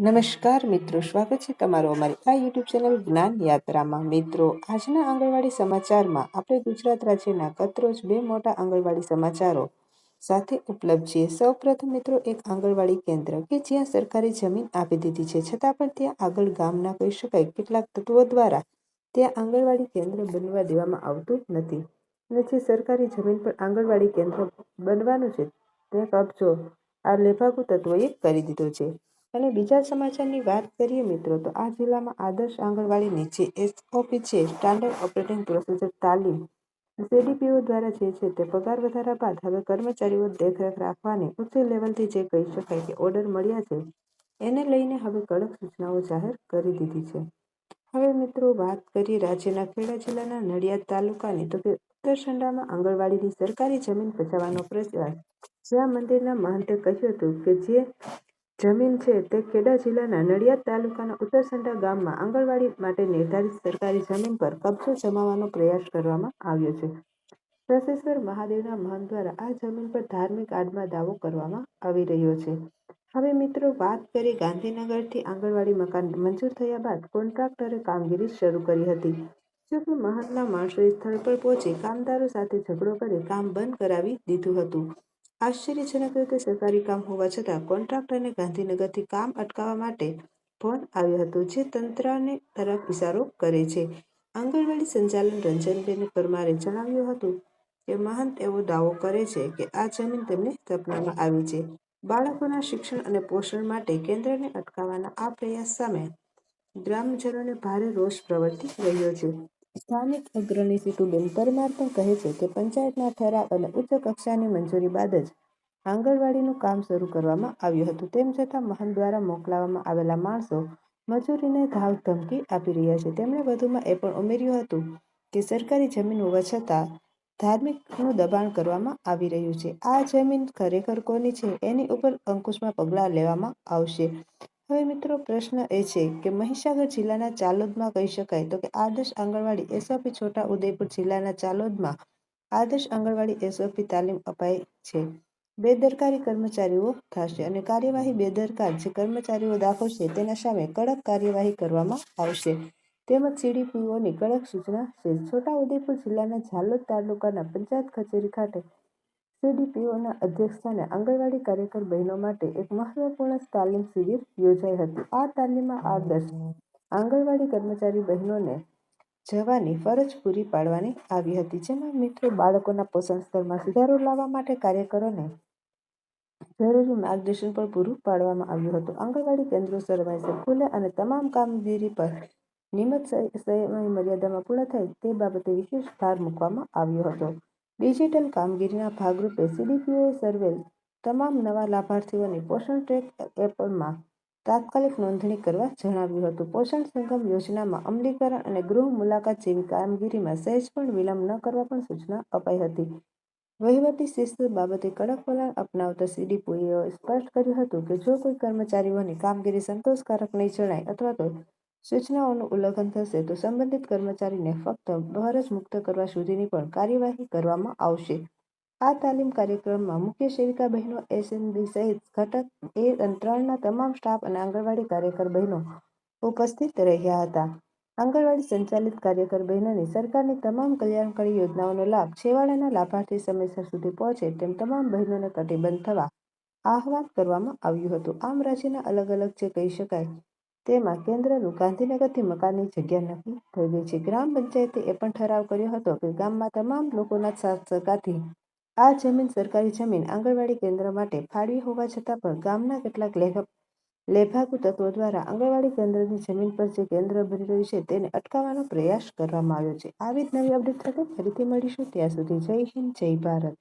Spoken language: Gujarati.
નમસ્કાર મિત્રો, સ્વાગત છે તમારું અમારી આ યુટ્યુબ ચેનલ જ્ઞાન યાત્રામાં. મિત્રો, આજના આંગણવાડી સમાચારમાં આપણે ગુજરાત રાજ્યના કતરોજ બે મોટા આંગણવાડી સમાચારો સાથે ઉપલબ્ધ છીએ. સૌપ્રથમ મિત્રો, એક આંગણવાડી કેન્દ્ર કે જ્યાં સરકારી જમીન આપી દીધી છે. છતાં પણ ત્યાં આગળ ગામના કહી શકાય, કેટલાક તત્વો દ્વારા ત્યાં આંગણવાડી કેન્દ્ર બનવા દેવામાં આવતું નથી. અને જે સરકારી જમીન પર આંગણવાડી કેન્દ્ર બનવાનું છે તે કબજો આ લેભાગુ તત્વોએ કરી દીધો છે. અને બીજા સમાચારની વાત કરીએ મિત્રો, તો આ જિલ્લામાં આદર્શ આંગણવાડી નીચે એસઓપી છે. સ્ટાન્ડર્ડ ઓપરેટિંગ પ્રોસીજર તાલીમ સીડીપીઓ દ્વારા જે છે તે પગાર વધારા બાદ હવે કર્મચારીઓ દેખરેખ રાખવાની ઉચ્ચ લેવલથી જે કહી શકાય કે ઓર્ડર મળ્યા છે, એને લઈને હવે કડક સૂચનાઓ જાહેર કરી દીધી છે. હવે મિત્રો વાત કરીએ રાજ્યના ખેડા જિલ્લાના નડિયાદ તાલુકાની, તો કે ઉત્તરસંડામાં આંગણવાડીની સરકારી જમીન બચાવવાનો પ્રયાસ. જ્યાં મંદિરના મહંતે કહ્યું હતું કે જે જમીન છે તે ખેડા જિલ્લાના નડિયાદ તાલુકાના ઉત્તરસંડા ગામમાં આંગણવાડી માટે નિર્ધારિત સરકારી જમીન પર કબજો જમાવવાનો પ્રયાસ કરવામાં આવ્યો છે. પ્રશેશ્વર મહાદેવના મહંત દ્વારા આ જમીન પર ધાર્મિક આડમાં દાવો કરવામાં આવી રહ્યો છે. હવે મિત્રો, વાત કરીએ ગાંધીનગરથી આંગણવાડી મકાન મંજૂર થયા બાદ કોન્ટ્રાક્ટરે કામગીરી શરૂ કરી હતી. જોકે મહંતના માણસોએ સ્થળ પર પહોંચી કામદારો સાથે ઝઘડો કરી કામ બંધ કરાવી દીધું હતું. આશ્ચર્યજનક રીતે સરકારી કામ હોવા છતાં કોન્ટ્રાક્ટરને ગાંધીનગરથી કામ અટકાવવા માટે ફોન આવ્યો હતો, જે તંત્રને તરફ ઇશારો કરે છે. આંગણવાડી સંચાલન રંજનબેન પરમારે જણાવ્યું હતું કે, મહંત એવો દાવો કરે છે કે આ જમીન તેમને સપનામાં આવી છે. બાળકોના શિક્ષણ અને પોષણ માટે કેન્દ્રને અટકાવવાના આ પ્રયાસ સામે ગ્રામજનોને ભારે રોષ પ્રવર્તી રહ્યો છે. સ્થાનિક અગ્રણી સીતુબેન પરમાર પણ કહે છે કે પંચાયતના ઠરાવ અને ઉચ્ચ કક્ષાની મંજૂરી બાદ જ આંગણવાડીનું કામ શરૂ કરવામાં આવ્યું હતું. તેમ છતાં મહંત દ્વારા મોકલાવવામાં આવેલા માણસો મજૂરીને ધાવ ધમકી આપી રહ્યા છે. તેમણે વધુમાં એ પણ ઉમેર્યું હતું કે સરકારી જમીન હોવા છતાં ધાર્મિકનું દબાણ કરવામાં આવી રહ્યું છે. આ જમીન ખરેખર કોની છે? એની ઉપર અંકુશમાં પગલાં લેવામાં આવશે. હવે મિત્રો, પ્રશ્ન એ છે કે મહીસાગર જિલ્લાના ચાલોદમાં કહી શકાય તો કે આદર્શ આંગણવાડી એસઓપી છોટા ઉદયપુર જિલ્લાના ચાલોદમાં આદર્શ આંગણવાડી એસઓપી તાલીમ અપાય છે. બેદરકારી કર્મચારીઓ થશે અને કાર્યવાહી બેદરકાર જે કર્મચારીઓ દાખવશે તેના સામે કડક કાર્યવાહી કરવામાં આવશે. તેમજ સીડીપીઓની કડક સૂચના છે. છોટાઉદેપુર જિલ્લાના ઝાલોદ તાલુકાના પંચાયત કચેરી ખાતે સીડીપીઓના અધ્યક્ષસ્થાને આંગણવાડી કાર્યકર બહેનો માટે એક મહત્વપૂર્ણ તાલીમ શિબિર યોજાઈ હતી. આ તાલીમમાં આદર્શ આંગણવાડી કર્મચારી બહેનોને જવાની ફરજ પૂરી પાડવાની આવી હતી. જેમાં મિત્રો બાળકોના પોષણ સ્તરમાં સુધારો લાવવા માટે કાર્યકરોને જરૂરી માર્ગદર્શન પણ પૂરું પાડવામાં આવ્યું હતું. આંગણવાડી કેન્દ્રો સમયસર ખુલે અને તમામ કામગીરી પર નિયમિત સમય મર્યાદામાં પૂર્ણ થાય તે બાબતે વિશેષ ભાર મૂકવામાં આવ્યો હતો. ડિજિટલ કામગીરીના ભાગરૂપે સીડીપીઓએ સર્વેલ તમામ નવા લાભાર્થીઓની પોષણ ટ્રેક એપમાં તાત્કાલિક નોંધણી કરવા જણાવ્યું હતું. પોષણ સંગમ યોજનામાં અમલીકરણ અને ગૃહ મુલાકાત જેવી કામગીરીમાં સહેજ પણ વિલંબ ન કરવા પણ સૂચના અપાઈ હતી. વહીવટી શિસ્ત બાબતે કડક વલણ અપનાવતા સીડીપીઓએ સ્પષ્ટ કર્યું હતું કે જો કોઈ કર્મચારીઓની કામગીરી સંતોષકારક નહીં જણાય અથવા તો સૂચનાઓનું ઉલ્લંઘન થશે તો સંબંધિત કર્મચારીને ફક્ત ફરજ મુક્ત કરવા સુધીની પણ કાર્યવાહી કરવામાં આવશે. આ તાલીમ કાર્યક્રમમાં મુખ્ય સેવિકા બહેનો એસએનબી સહિત ઘટક એ અંતરાળના તમામ સ્ટાફ અને આંગણવાડી કાર્યકર બહેનો ઉપસ્થિત રહ્યા હતા. આંગણવાડી સંચાલિત કાર્યકર બહેનોની સરકારની તમામ કલ્યાણકારી યોજનાઓનો લાભ છેવાડાના લાભાર્થી સમયસર સુધી પહોંચે તેમ તમામ બહેનોને કટિબંધ થવા આહવાન કરવામાં આવ્યું હતું. આમ રાજ્યના અલગ અલગ જે કહી શકાય તેમાં કેન્દ્રનું ગાંધીનગરથી મકાનની જગ્યા નક્કી થઈ ગઈ છે ગ્રામ પંચાયતે એ પણ ઠરાવ કર્યો હતો કે ગામમાં તમામ લોકોના સાથ સહકારથી આ જમીન સરકારી જમીન આંગણવાડી કેન્દ્ર માટે ફાળવી હોવા છતાં પણ ગામના કેટલાક લેખક લેભાગુ તત્વો દ્વારા આંગણવાડી કેન્દ્રની જમીન પર જે કેન્દ્ર ભરી રહ્યું છે તેને અટકાવવાનો પ્રયાસ કરવામાં આવ્યો છે. આવી જ નવી અપડેટ સાથે ફરીથી મળીશું. ત્યાં સુધી જય હિન્દ, જય ભારત.